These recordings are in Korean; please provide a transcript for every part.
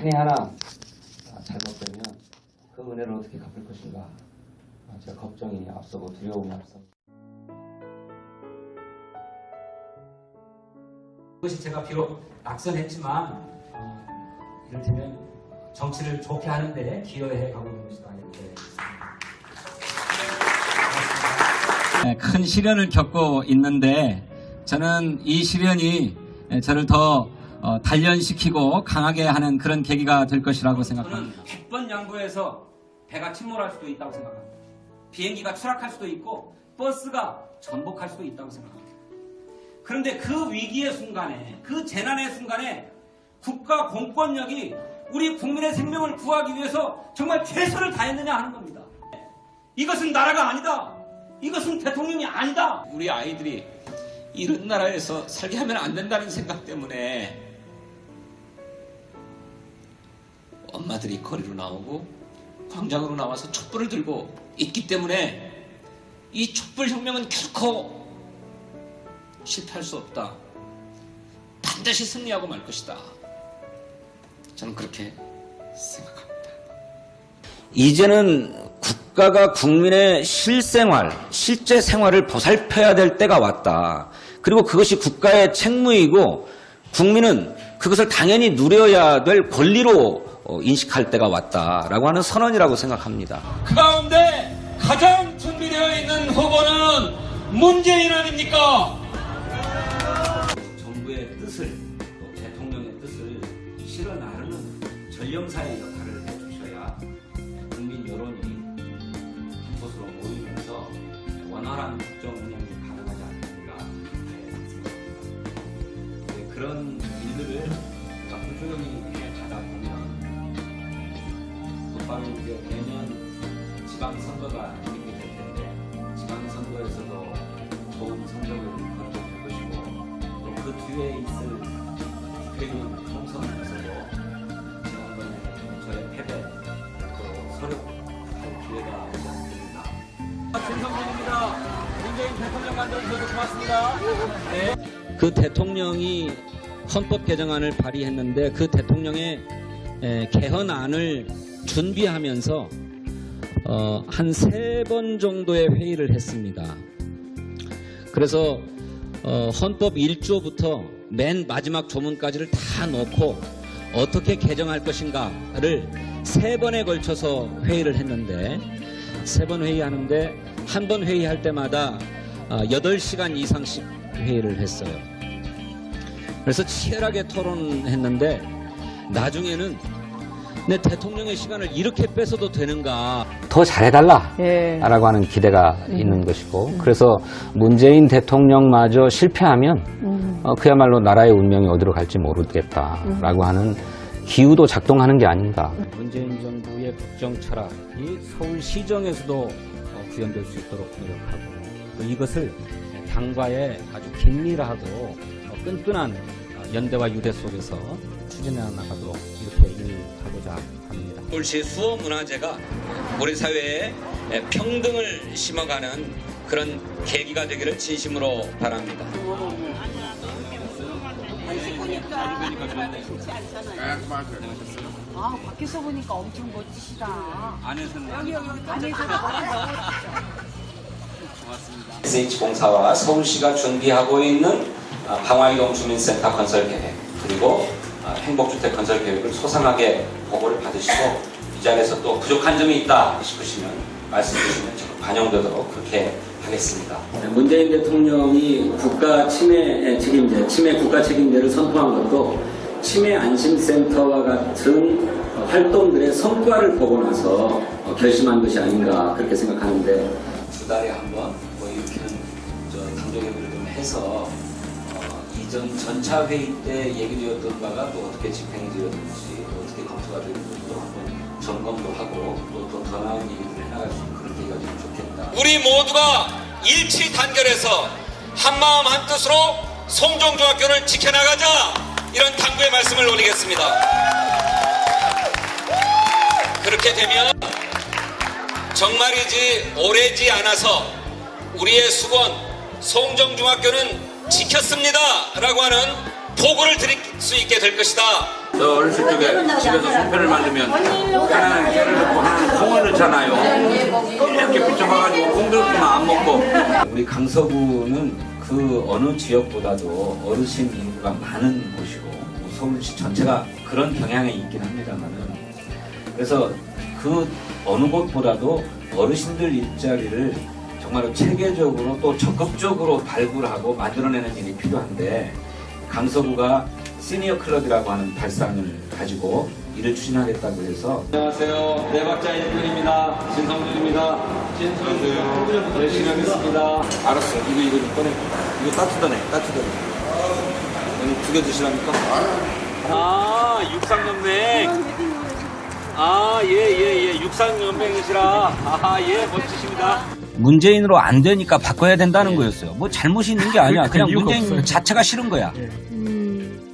만에 하나 아, 잘못되면 그 은혜를 어떻게 갚을 것인가. 아, 제가 걱정이 앞서고 두려움이 앞서. 그것이 제가 비록 낙선했지만 어, 이를테면 정치를 좋게 하는데 기여해 가고 있는 것이다 이렇게 네, 큰 시련을 겪고 있는데 저는 이 시련이 저를 더 어, 단련시키고 강하게 하는 그런 계기가 될 것이라고 생각합니다. 100번 양보해서 배가 침몰할 수도 있다고 생각합니다. 비행기가 추락할 수도 있고 버스가 전복할 수도 있다고 생각합니다. 그런데 그 위기의 순간에, 그 재난의 순간에 국가 공권력이 우리 국민의 생명을 구하기 위해서 정말 최선을 다했느냐 하는 겁니다. 이것은 나라가 아니다. 이것은 대통령이 아니다. 우리 아이들이 이런 나라에서 살게 하면 안 된다는 생각 때문에 엄마들이 거리로 나오고 광장으로 나와서 촛불을 들고 있기 때문에 이 촛불 혁명은 결코 실패할 수 없다. 반드시 승리하고 말 것이다. 저는 그렇게 생각합니다. 이제는 국가가 국민의 실생활, 실제 생활을 보살펴야 될 때가 왔다. 그리고 그것이 국가의 책무이고 국민은 그것을 당연히 누려야 될 권리로 어, 인식할 때가 왔다라고 하는 선언이라고 생각합니다. 그 가운데 가장 준비되어 있는 후보는 문재인 아닙니까? 정부의 뜻을 또 대통령의 뜻을 실어 나르는 전령사의 역할을 해주셔야 국민 여론이 한 곳으로 모이면서 원활한 국정 운영이 가능하지 않는가 생각합니다. 네, 그런 일들을 우리가 꾸준히 가다 보면 곧바로 이제 내년 지방선거가 있게 될 텐데 지방선거에서도 좋은 성적을 거둘 것이고 또 그 뒤에 있을 국회의원 총선에서도 지난번에 저의 패배 또 서력할 기회가 오지 않습니다. 김성준입니다. 문재인 대통령 만들어주셔서 고맙습니다. 그 대통령이 헌법 개정안을 발의했는데 그 대통령의 에, 개헌안을 준비하면서 어, 한 세 번 정도의 회의를 했습니다. 그래서 어, 헌법 1조부터 맨 마지막 조문까지를 다 넣고 어떻게 개정할 것인가를 세 번에 걸쳐서 회의를 했는데 세 번 회의하는데 한 번 회의할 때마다 아, 8시간 이상씩 회의를 했어요. 그래서 치열하게 토론했는데 나중에는 내 대통령의 시간을 이렇게 뺏어도 되는가? 더 잘해달라. 예. 라고 하는 기대가 있는 것이고. 그래서 문재인 대통령마저 실패하면 어, 그야말로 나라의 운명이 어디로 갈지 모르겠다라고 하는 기후도 작동하는 게 아닌가. 문재인 정부의 국정 철학이 서울 시정에서도 어, 구현될 수 있도록 노력하고 또 이것을 당과의 아주 긴밀하고 어, 끈끈한 어, 연대와 유대 속에서 추진해 나가도록 이렇게. 서울시 수어문화재가 우리 사회에 평등을 심어가는 그런 계기가 되기를 진심으로 바랍니다. 아, 밖에서 보니까 엄청 멋지시다. 안에서는? 여기, 여기, 안에서는 SH공사와 서울시가 준비하고 있는 아, 방화이동 주민센터 건설 계획 그리고 아, 행복주택 건설 계획을 소상하게 보고를 받으시고 이 자리에서 또 부족한 점이 있다 싶으시면 말씀 주시면 적극 반영되도록 그렇게 하겠습니다. 문재인 대통령이 국가 치매 책임제, 치매 국가 책임제를 선포한 것도 치매 안심센터와 같은 활동들의 성과를 보고 나서 결심한 것이 아닌가 그렇게 생각하는데 두 달에 한 번 뭐 이렇게는 저 당정협의를 좀 해서 어, 이전 전차 회의 때 얘기되었던 바가 또 어떻게 집행이 되었는지 또 어떻게 검토가 되는지도 한번 점검도 하고 또 더 나은 얘기들을 해나갈 수 있는 그런 계기가 좀 좋겠다. 우리 모두가 일치 단결해서 한마음 한뜻으로 송정중학교를 지켜나가자 이런 당부의 말씀을 올리겠습니다. 그렇게 되면 정말이지 오래지 않아서 우리의 수건 송정중학교는 지켰습니다 라고 하는 보고를 드릴 수 있게 될 것이다. 저 어렸을 적에 집에서 송편을 만들면 하나는 깨를 넣고 하나는 콩을 넣잖아요. 이렇게 붙여봐가지고 콩 들었으면 안 먹고 우리 강서구는 그 어느 지역보다도 어르신 인구가 많은 곳이고 뭐 서울시 전체가 그런 경향이 있긴 합니다만은 그래서 그 어느 곳보다도 어르신들 일자리를 정말로 체계적으로 또 적극적으로 발굴하고 만들어내는 일이 필요한데 강서구가 시니어 클럽이라고 하는 발상을 가지고 일을 추진하겠다고 해서 안녕하세요. 네 박자 인근입니다. 진성준입니다. 진성준 열심히 하겠습니다. 알았어. 이거 이거 좀 꺼내. 이거 따뜻하네. 따뜻하네. 오늘 두개 드시랍니까? 아 육상연맹. 아예예예 육상연맹이시라. 아예 멋지십니다. 문재인으로 안 되니까 바꿔야 된다는 거였어요. 뭐 잘못이 있는 게 아니야. 그냥 문재인 자체가 싫은 거야.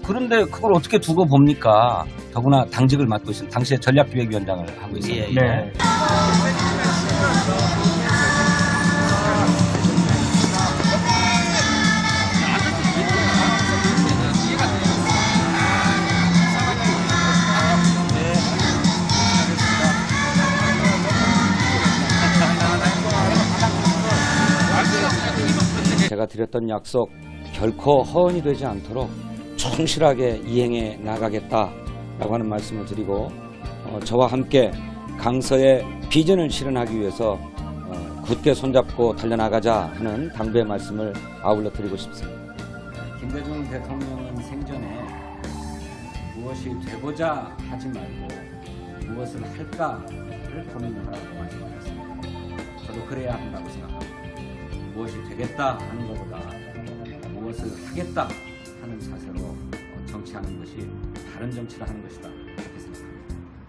그런데 그걸 어떻게 두고 봅니까? 더구나 당직을 맡고 있는 당시에 전략기획위원장을 하고 있어요. 드렸던 약속 결코 허언이 되지 않도록 충실하게 이행해 나가겠다라고 하는 말씀을 드리고 어, 저와 함께 강서의 비전을 실현하기 위해서 어, 굳게 손잡고 달려나가자 하는 당부의 말씀을 아울러 드리고 싶습니다. 김대중 대통령은 생전에 무엇이 되고자 하지 말고 무엇을 할까를 고민하라고 말씀하셨습니다. 저도 그래야 한다고 생각합니다. 무엇이 되겠다 하는 것보다 무엇을 하겠다 하는 자세로 어, 정치하는 것이 바른 정치를 하는 것이다.